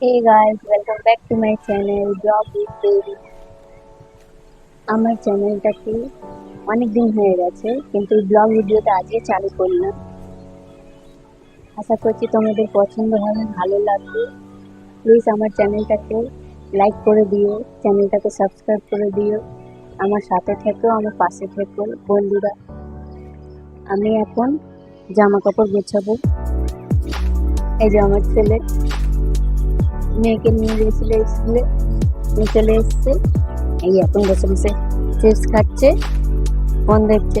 Hey guys, welcome back to my channel Blog with Baby. আমার চ্যানেলটাকে অনেক দিন হয়ে গেছে কিন্তু ব্লগ ভিডিওটা আজকে চালু করলাম আশা করছি তোমাদের পছন্দ হবে ভালো লাগবে। প্লিজ আমার চ্যানেলটাকে লাইক করে দিও চ্যানেলটাকে সাবস্ক্রাইব করে দিও। আমার সাথে থেকো আমার পাশে থেকো বন্ধুরা। আমি এখন জামা কাপড় গোছাবো। এই যে আমার ছেলে। মেয়েকে নিয়ে গেছিল স্কুলে। নিয়ে চলে এসছে। এই এখন বসে বসে চিপস খাচ্ছে, ফোন দেখছে।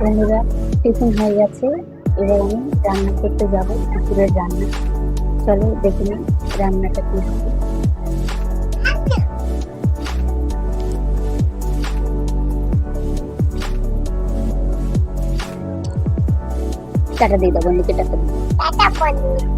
বন্ধুরা, টিফিন হয়ে গেছে। এবার আমি রান্না করতে যাব দুপুরের রান্না। চলো দেখে নিই রান্নাটা কি হবে টাকা দিয়ে দাও বন্ধুকে, টাটা। দিই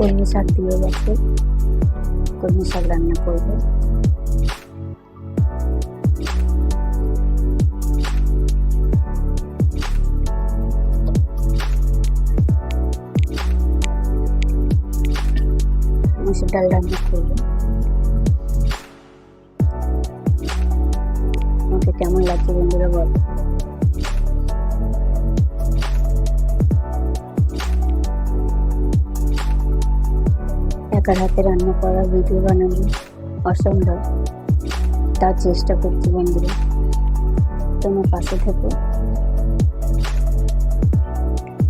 কলমি শাক দিয়ে গেছে। কলমি শাক রান্না করব। মুসুর ডাল রান্না করব। আমাকে কেমন লাগছে বন্ধুরা বলো। একার হাতে রান্না করা ভিডিও বানানো অসম্ভব। তার চেষ্টা করছি বন্ধুরা। তোমার পাশে থেকো।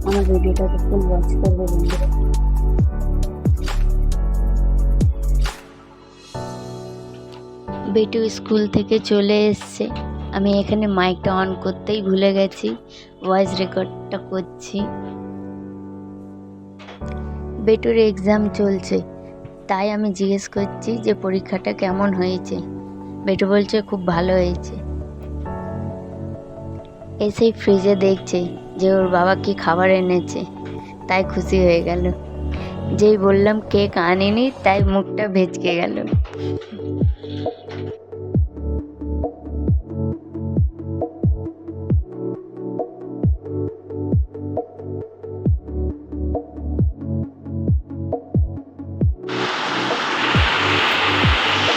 আমার ভিডিওটাকে ফুল ওয়াচ করবে বন্ধুরা। বেটু স্কুল থেকে চলে এসছে। আমি এখানে মাইকটা অন করতেই ভুলে গেছি। ভয়েস রেকর্ডটা করছি। বেটুর এক্সাম চলছে। তাই আমি জিজ্ঞেস করছি যে পরীক্ষাটা কেমন হয়েছে। বেটু বলছে, খুব ভালো হয়েছে। এসেই ফ্রিজে দেখছে যে ওর বাবা কি খাবার এনেছে, তাই খুশি হয়ে গেল। যেই বললাম, কেক আনিনি, তাই মুখটা ভেজকে গেল।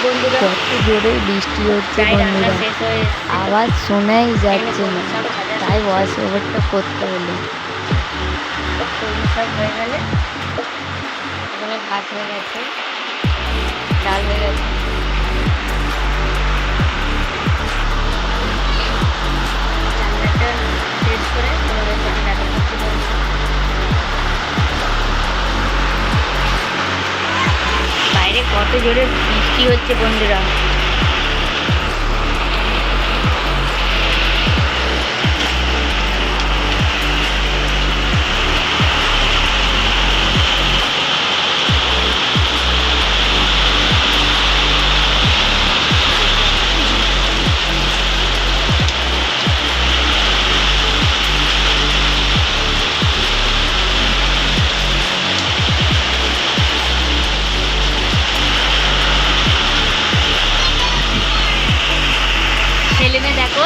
কত জোরে বৃষ্টি হচ্ছে বন্ধুরা। আওয়াজ শোনাই যাচ্ছে না। তাই ভয়েস ওভারটা করতে হলো। সব হয়ে গেলে এখানে ভাত হয়ে গেছে ডাল হয়ে গেছে। রান্নাটা শেষ করে তোমাদের সাথে দেখা করতে বলছি। বাইরে কত জোরে বৃষ্টি হচ্ছে বন্ধুরা?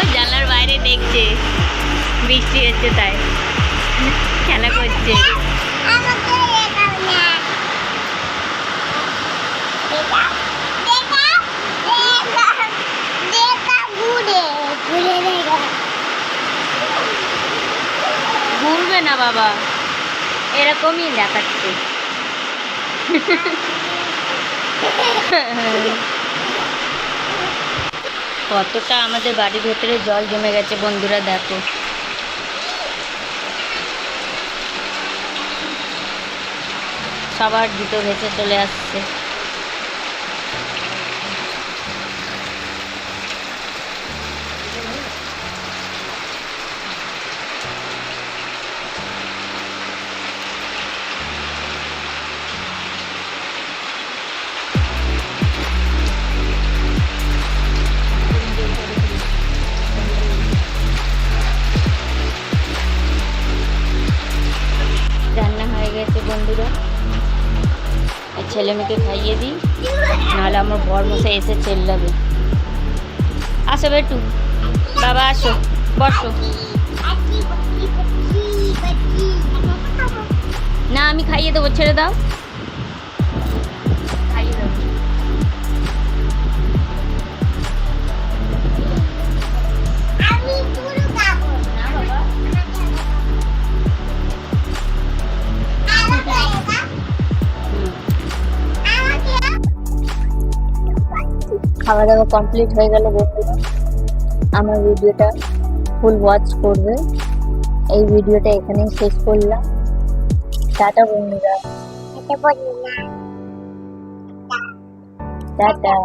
জানলার বাইরে দেখছে। বৃষ্টি হচ্ছে তাই। খেলা করছে। ঘুরবে না বাবা। এরকমই দেখাচ্ছে। কতটা আমাদের বাড়ির ভেতরে জল জমে গেছে বন্ধুরা দেখো। সবার জুতো ভেসে চলে আসছে। ছেলে মেয়েকে খাইয়ে দিই। নাহলে আমার বর মশাই এসে চেল্লাবে। আসো বেটু, বাবা আসো, বসো। না, আমি খাইয়ে দেবো, ছেড়ে দাও। খাওয়া দাওয়া কমপ্লিট হয়ে গেল বন্ধুরা। আমার ভিডিওটা ফুল ওয়াচ করবে। এই ভিডিওটা এখানেই শেষ করলাম। টাটা বন্ধুরা। টাটা।